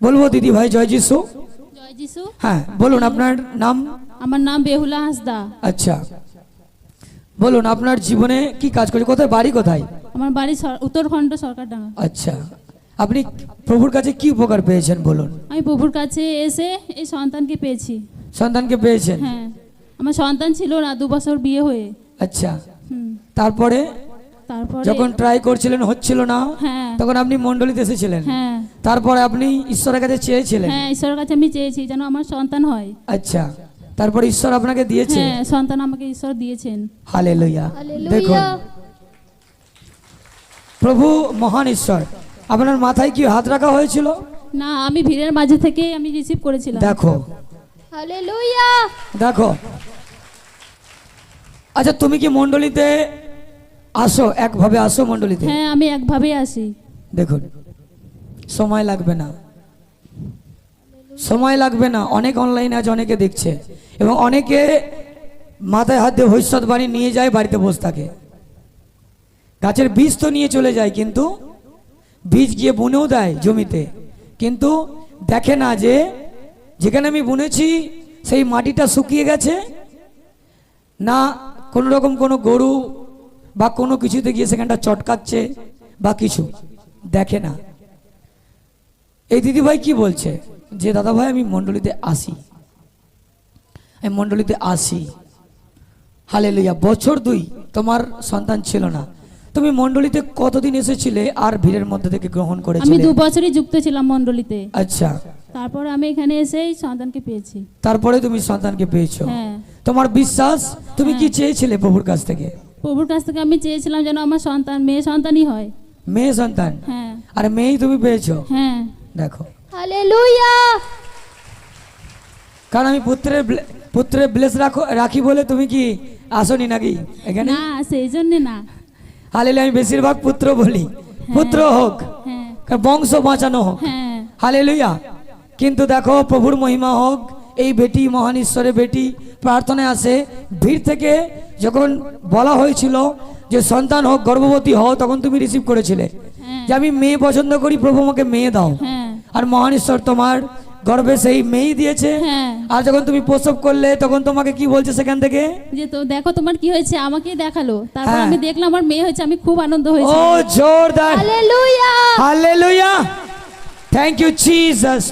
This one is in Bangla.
বলব দিদি ভাই জয় যিশু। জয় যিশু। হ্যাঁ বলুন আপনার নাম? আমার নাম বেহুলা হাসদা। আচ্ছা। বলুন আপনার জীবনে কি কাজ করে কোথায় বাড়ি কোথায়? আমার বাড়ি উত্তরখণ্ড সরকারডাঙ্গা। আচ্ছা। আপনি প্রভুর কাছে কি উপকার পেয়েছেন বলুন? আমি প্রভুর কাছে এসে এই সন্তানকে পেয়েছি। সন্তানকে পেয়েছেন? হ্যাঁ। আমার সন্তান ছিল না দু বছর বিয়ে হয়ে। আচ্ছা। তারপরে? তারপরে যখন ট্রাই করছিলেন হচ্ছিল না? হ্যাঁ। তখন আপনি মন্ডলীতে এসেছিলেন? হ্যাঁ। তারপরে আপনি ঈশ্বরের কাছে চেয়েছিলেন? হ্যাঁ ঈশ্বরের কাছে আমি চেয়েছি যেন আমার সন্তান হয়। আচ্ছা তারপরে ঈশ্বর আপনাকে দিয়েছে? হ্যাঁ সন্তান আমাকে ঈশ্বর দিয়েছেন। হালে লইয়া দেখুন প্রভু মহান ঈশ্বর আপনার মাথায় কি হাত রাখা হয়েছিল? না আমি ভিড়ের মাঝে থেকে আমি রিসিভ করেছিলাম। দেখো। হালেলুয়া। দেখো। আচ্ছা তুমি কি মন্ডলীতে আসো? একভাবে আসো মন্ডলীতে হ্যাঁ আমি একভাবেই আসি। দেখুন সময় লাগবে না। সময় লাগবে না। অনেক অনলাইনে আজ অনেকে দেখছে। এবং অনেকে মাথায় হাত দিয়ে ভবিষ্যৎ বাণী নিয়ে যায়, বাড়িতে বসে থাকে। গাছের বীজ তো নিয়ে চলে যায়, কিন্তু বীজ গিয়ে বুনেও দেয় জমিতে। কিন্তু দেখে না যে, যেখানে আমি বুনেছি, সেই মাটিটা শুকিয়ে গেছে। না, কোনো রকম কোনো গরু বা কোনো কিছুতে গিয়ে সেখানটা চটকাচ্ছে বা কিছু। দেখে না। এই দিদিভাই কি বলছে? যে দাদা ভাই আমি মণ্ডলীতে আসি। আমি মণ্ডলীতে আসি। হালে লইয়া বছর দুই তোমার সন্তান ছিল না। তুমি মণ্ডলীতে কতদিন এসেছিলে আর ভিড়ের মধ্যে থেকে গ্রহণ আমি দু বছরই যুক্ত ছিলাম মণ্ডলীতে। আচ্ছা। তারপর আমি এখানে এসেই সন্তানকে পেয়েছি। তারপরে তুমি সন্তানকে পেয়েছ? হ্যাঁ। তোমার বিশ্বাস? তুমি কি চেয়েছিলে প্রভুর কাছ থেকে? প্রভুর কাছ থেকে আমি চেয়েছিলাম যেন আমার সন্তান মেয়ে সন্তানই হয়। মেয়ে সন্তান? হ্যাঁ। আর মেয়েই তুমি পেয়েছ? হ্যাঁ। দেখো। কারণ আমি পুত্রের পুত্রের ব্লেস রাখো রাখি বলে তুমি কি আসনি নাকি এখানে? না সেই জন্যে না। হালে আমি বেশিরভাগ পুত্র বলি। পুত্র হোক হ্যাঁ। বংশ বাঁচানো হোক। হ্যাঁ। হালে কিন্তু দেখো প্রভুর মহিমা হোক এই বেটি মহান ঈশ্বরের বেটি প্রার্থনায় আসে। ভিড় থেকে যখন বলা হয়েছিল যে সন্তান হোক গর্ভবতী হও তখন তুমি রিসিভ করেছিলে। হ্যাঁ। যে আমি মেয়ে পছন্দ করি প্রভু আমাকে মেয়ে দাও। হ্যাঁ। আর মহান ঈশ্বর তোমার গর্ভে সেই মেয়ে দিয়েছে। হ্যাঁ। আর যখন তুমি প্রসব করলে তখন তোমাকে কি বলছে সেখান থেকে? যে তো দেখো তোমার কি হয়েছে আমাকেই দেখাল। তারপর হ্যাঁ। আমি দেখলাম আমার মেয়ে হয়েছে আমি খুব আনন্দ ও হয়েছে জোরদার। Hallelujah! Hallelujah! Thank you Jesus